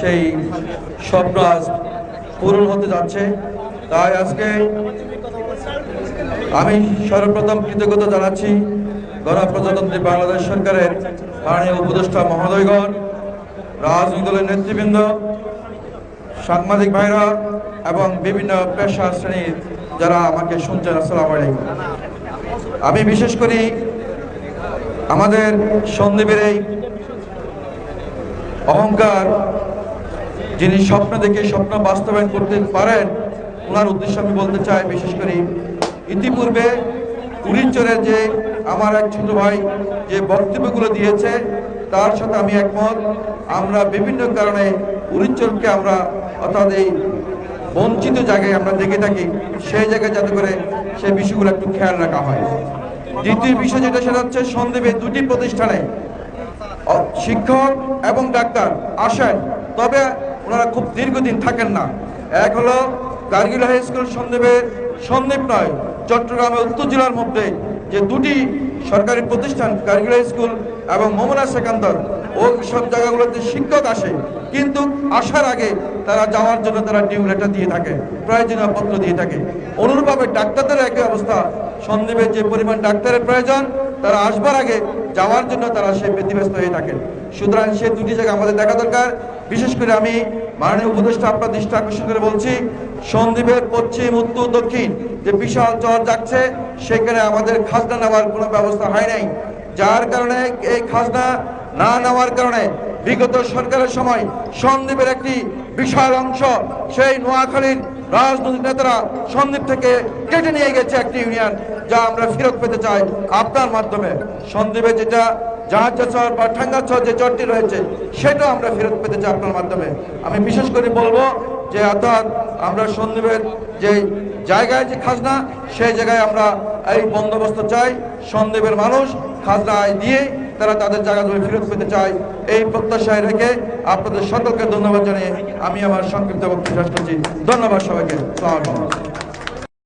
সেই স্বপ্ন আজ পূরণ হতে যাচ্ছে। তাই আজকে আমি সর্বপ্রথম কৃতজ্ঞতা জানাচ্ছি গণপ্রজাতন্ত্রী বাংলাদেশ সরকারের মাননীয় উপদেষ্টা মহোদয়গণ, রাজনৈতিক দলের নেতৃবৃন্দ, সাংবাদিক ভাইরা এবং বিভিন্ন পেশা শ্রেণির যারা আমাকে শুনছেন, আসসালামু আলাইকুম। আমি বিশেষ করি আমাদের সন্দীপের এই অহংকার, যিনি স্বপ্ন দেখে স্বপ্ন বাস্তবায়ন করতে পারেন, ওনার উদ্দেশ্য আমি বলতে চাই, বিশেষ করে ইতিপূর্বে উড়িচরের যে আমার এক ছোট ভাই যে বক্তব্যগুলো দিয়েছে, তার সাথে আমি একমত। আমরা বিভিন্ন কারণে উড়িচরকে আমরা অর্থাৎ এই বঞ্চিত জায়গায় আমরা দেখে থাকি, সেই জায়গায় যাতে করে সেই বিষয়গুলো একটু খেয়াল রাখা হয়। দ্বিতীয় বিষয় যেটা, সেটা হচ্ছে সন্দীপে দুটি প্রতিষ্ঠানে শিক্ষক এবং ডাক্তার আসেন, তবে ওনারা খুব দীর্ঘদিন থাকেন না। এক হলো কার্গিল হাই স্কুল সন্দ্বীপের সন্দ্বীপ নয়, চট্টগ্রামের উত্তর জেলার মধ্যে যে দুটি সরকারি প্রতিষ্ঠান, কার্গিল হাই স্কুল এবং মোমনা সেকান্তর ও সব জায়গাগুলোতে শিক্ষক আসে, কিন্তু আসার আগে তারা যাওয়ার জন্য তারা ডিউ লেটার দিয়ে থাকে, প্রয়োজনীয় পত্র দিয়ে থাকে। অনুরূপভাবে ডাক্তারদের একই অবস্থা, সন্দীপের যে পরিমাণ ডাক্তারের প্রয়োজন, তারা আসবার আগে যাওয়ার জন্য তারা সে ব্যতিব্যস্ত হয়ে থাকেন। সুতরাং সে দুটি জায়গা আমাদের দেখা দরকার। বিশেষ করে আমি মাননীয় উপদেষ্টা আপনার দৃষ্টি আকর্ষণ করে বলছি সন্দীপের পশ্চিম, উত্তর, দক্ষিণ যে বিশাল চর যাচ্ছে, সেখানে আমাদের খাজনা নেওয়ার কোনো ব্যবস্থা হয় নাই। যার কারণে এই খাজনা না নেওয়ার কারণে বিগত সরকারের সময় সন্দীপের একটি বিশাল অংশ, সেই নোয়াখালীর রাজনৈতিক নেতারা সন্দীপ থেকে কেটে নিয়ে গেছে একটি ইউনিয়ন। যা আমরা ফেরত পেতে চাই আপনার মাধ্যমে। সন্দীপে যেটা জাহাজ চর বা ঠাঙ্গা চর যে চরটি রয়েছে সেটাও আমরা ফেরত পেতে চাই আপনার মাধ্যমে। আমি বিশেষ করে বলব যে, অর্থাৎ আমরা সন্দীপের যে জায়গায় যে খাজনা, সেই জায়গায় আমরা এই বন্দোবস্ত চাই। সন্দীপের মানুষ খাজনা আয় দিয়ে তারা তাদের জায়গা জমি ফেরত পেতে চায়। এই প্রত্যাশায় রেখে আপনাদের সকলকে ধন্যবাদ জানিয়ে আমি আমার সংক্ষিপ্ত বক্তব্য শেষ করছি। ধন্যবাদ সবাইকে।